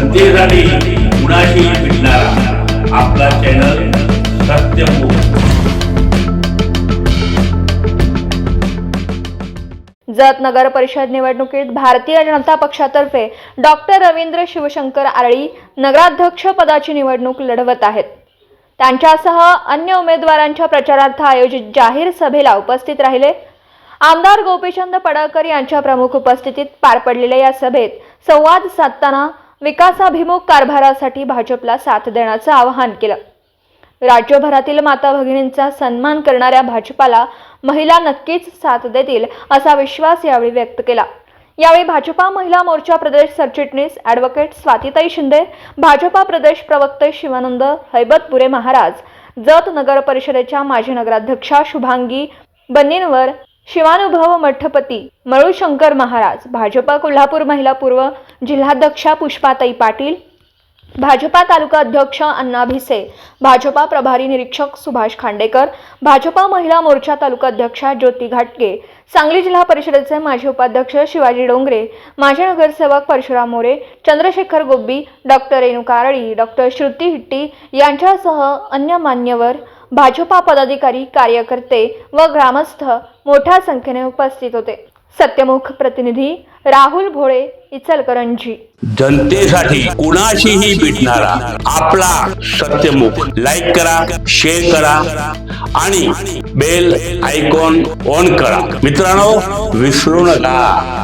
जनतेसाठी कुणाशी भेटणारा. आपला चॅनल जत नगर परिषद निवडणुकीत भारतीय जनता पक्षातर्फे डॉक्टर रवींद्र शिवशंकर आरळी नगराध्यक्ष पदाची निवडणूक लढवत आहेत. त्यांच्यासह अन्य उमेदवारांच्या प्रचारार्थ आयोजित जाहीर सभेला उपस्थित राहिले. आमदार गोपीचंद पडळकर यांच्या प्रमुख उपस्थितीत पार पडलेल्या या सभेत संवाद साधताना विकासाभिमुख कारभारासाठी भाजपला साथ देण्याचं आवाहन केलं. राज्यभरातील माता भगिनींचा सन्मान करणाऱ्या भाजपाला महिला नक्कीच साथ देतील असा विश्वास यावेळी व्यक्त केला. यावेळी भाजपा महिला मोर्चा प्रदेश सरचिटणीस ॲडव्होकेट स्वातिताई शिंदे भाजपा प्रदेश प्रवक्ते शिवानंद हैबतपुरे महाराज जत नगर परिषदेच्या माजी नगराध्यक्षा शुभांगी बन्नींवर शिवानुभव मठपती मळूशंकर महाराज भाजपा कोल्हापूर महिला पूर्व जिल्हाध्यक्षा पुष्पाताई पाटील भाजपा तालुका अध्यक्ष अण्णा भिसे भाजपा प्रभारी निरीक्षक सुभाष खांडेकर भाजपा महिला मोर्चा तालुका अध्यक्षा ज्योती घाटगे सांगली जिल्हा परिषदेचे माजी उपाध्यक्ष शिवाजी डोंगरे माजी नगरसेवक परशुराम मोरे चंद्रशेखर गोब्बी डॉक्टर रेणुकारळी डॉक्टर श्रुती हिट्टी यांच्यासह अन्य मान्यवर भाजपा पदाधिकारी कार्यकर्ते व ग्रामस्थ मोठ्या संख्येने उपस्थित होते. सत्यमुख प्रतिनिधी राहुल भोळे इचलकरंजी. जनतेसाठी कुणाशीही भेटणारा आपला सत्यमुख लाईक करा शेअर करा आणि बेल आयकॉन ऑन करा. मित्रांनो विसरू नका.